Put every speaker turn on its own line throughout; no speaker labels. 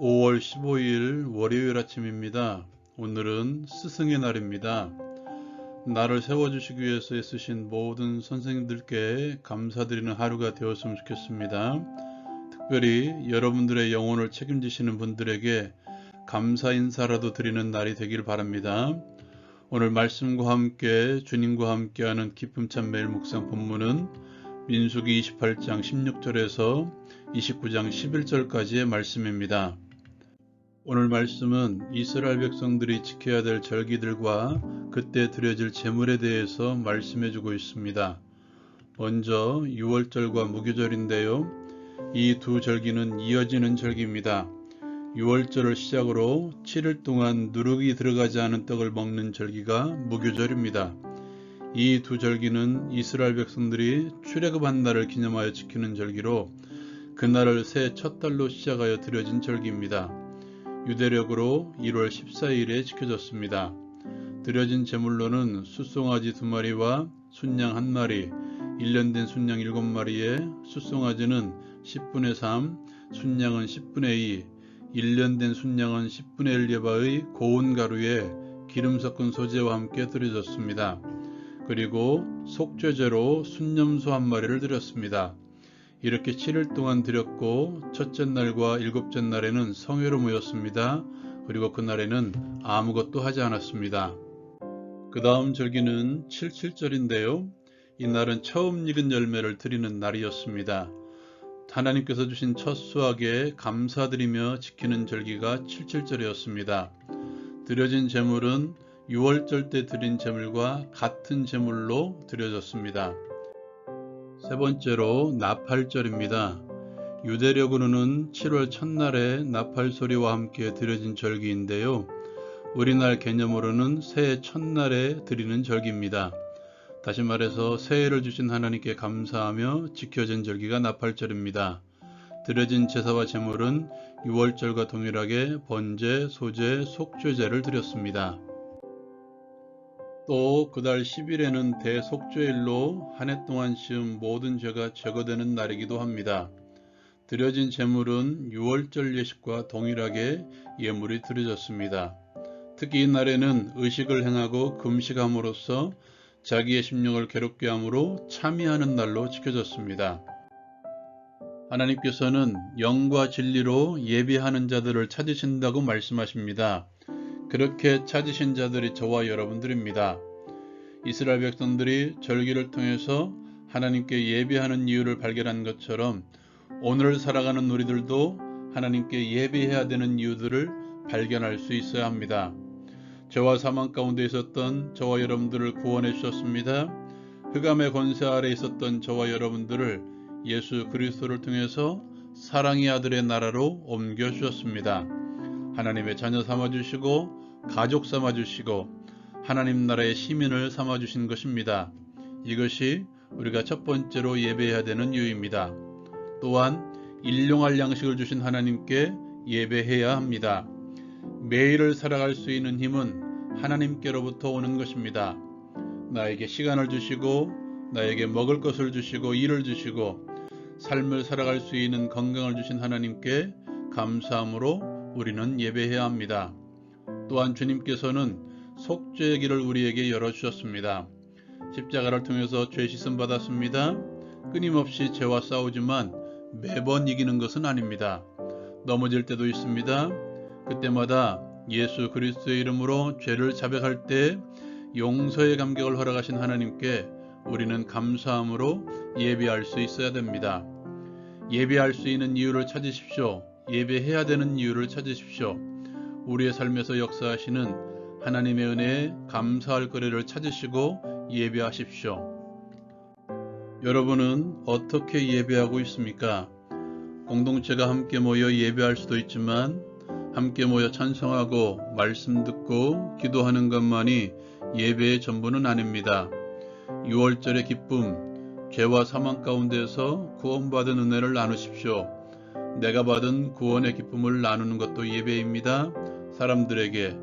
5월 15일 월요일 아침입니다. 오늘은 스승의 날입니다. 나를 세워주시기 위해서 애쓰신 모든 선생님들께 감사드리는 하루가 되었으면 좋겠습니다. 특별히 여러분들의 영혼을 책임지시는 분들에게 감사 인사라도 드리는 날이 되길 바랍니다. 오늘 말씀과 함께 주님과 함께하는 기쁨 찬 매일 묵상 본문은 민수기 28장 16절에서 29장 11절까지의 말씀입니다. 오늘 말씀은 이스라엘 백성들이 지켜야 될 절기들과 그때 드려질 제물에 대해서 말씀해 주고 있습니다. 먼저 6월절과 무교절인데요. 이 두 절기는 이어지는 절기입니다. 6월절을 시작으로 7일 동안 누룩이 들어가지 않은 떡을 먹는 절기가 무교절입니다. 이 두 절기는 이스라엘 백성들이 출애굽 한 날을 기념하여 지키는 절기로 그날을 새 첫 달로 시작하여 드려진 절기입니다. 유대력으로 1월 14일에 지켜졌습니다. 드려진 제물로는 숫송아지 두 마리와 순양 한 마리, 1년 된 순양 7마리에 숫송아지는 10분의 3, 순양은 10분의 2, 1년 된 순양은 10분의 1 예바의 고운 가루에 기름 섞은 소재와 함께 드려졌습니다. 그리고 속죄제로 순념소 한 마리를 드렸습니다. 이렇게 7일 동안 드렸고 첫째 날과 일곱째 날에는 성회로 모였습니다. 그리고 그날에는 아무것도 하지 않았습니다. 그 다음 절기는 77절인데요. 이날은 처음 익은 열매를 드리는 날이었습니다. 하나님께서 주신 첫 수확에 감사드리며 지키는 절기가 77절이었습니다. 드려진 제물은 6월절 때 드린 제물과 같은 제물로 드려졌습니다. 세 번째로 나팔절입니다. 유대력으로는 7월 첫날에 나팔 소리와 함께 드려진 절기인데요. 우리날 개념으로는 새해 첫날에 드리는 절기입니다. 다시 말해서 새해를 주신 하나님께 감사하며 지켜진 절기가 나팔절입니다. 드려진 제사와 제물은 6월절과 동일하게 번제, 소제, 속죄제를 드렸습니다. 또 그달 10일에는 대속죄일로 한 해 동안 지은 모든 죄가 제거되는 날이기도 합니다. 드려진 제물은 6월절 예식과 동일하게 예물이 드려졌습니다. 특히 이날에는 의식을 행하고 금식함으로써 자기의 심령을 괴롭게 함으로 참여하는 날로 지켜졌습니다. 하나님께서는 영과 진리로 예비하는 자들을 찾으신다고 말씀하십니다. 그렇게 찾으신 자들이 저와 여러분들입니다. 이스라엘 백성들이 절기를 통해서 하나님께 예배하는 이유를 발견한 것처럼 오늘 살아가는 우리들도 하나님께 예배해야 되는 이유들을 발견할 수 있어야 합니다. 저와 사망 가운데 있었던 저와 여러분들을 구원해 주셨습니다. 흑암의 권세 아래 있었던 저와 여러분들을 예수 그리스도를 통해서 사랑의 아들의 나라로 옮겨 주셨습니다. 하나님의 자녀 삼아 주시고 가족 삼아 주시고 하나님 나라의 시민을 삼아 주신 것입니다. 이것이 우리가 첫 번째로 예배해야 되는 이유입니다. 또한 일용할 양식을 주신 하나님께 예배해야 합니다. 매일을 살아갈 수 있는 힘은 하나님께로부터 오는 것입니다. 나에게 시간을 주시고 나에게 먹을 것을 주시고 일을 주시고 삶을 살아갈 수 있는 건강을 주신 하나님께 감사함으로 우리는 예배해야 합니다. 또한 주님께서는 속죄의 길을 우리에게 열어주셨습니다. 십자가를 통해서 죄 씻음 받았습니다. 끊임없이 죄와 싸우지만 매번 이기는 것은 아닙니다. 넘어질 때도 있습니다. 그때마다 예수 그리스도의 이름으로 죄를 자백할 때 용서의 감격을 허락하신 하나님께 우리는 감사함으로 예배할 수 있어야 됩니다. 예배할 수 있는 이유를 찾으십시오. 예배해야 되는 이유를 찾으십시오. 우리의 삶에서 역사하시는 하나님의 은혜에 감사할 거리를 찾으시고 예배하십시오. 여러분은 어떻게 예배하고 있습니까? 공동체가 함께 모여 예배할 수도 있지만 함께 모여 찬송하고 말씀 듣고 기도하는 것만이 예배의 전부는 아닙니다. 6월절의 기쁨, 죄와 사망 가운데서 구원받은 은혜를 나누십시오. 내가 받은 구원의 기쁨을 나누는 것도 예배입니다. 사람들에게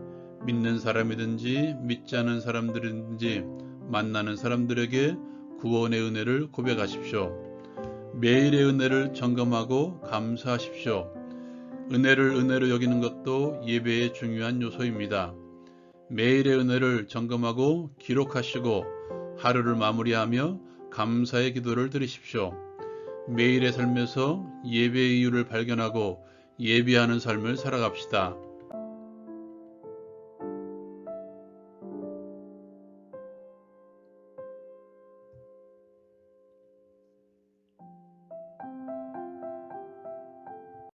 믿는 사람이든지 믿지 않은 사람들이든지 만나는 사람들에게 구원의 은혜를 고백하십시오. 매일의 은혜를 점검하고 감사하십시오. 은혜를 은혜로 여기는 것도 예배의 중요한 요소입니다. 매일의 은혜를 점검하고 기록하시고 하루를 마무리하며 감사의 기도를 드리십시오. 매일의 삶에서 예배의 이유를 발견하고 예배하는 삶을 살아갑시다.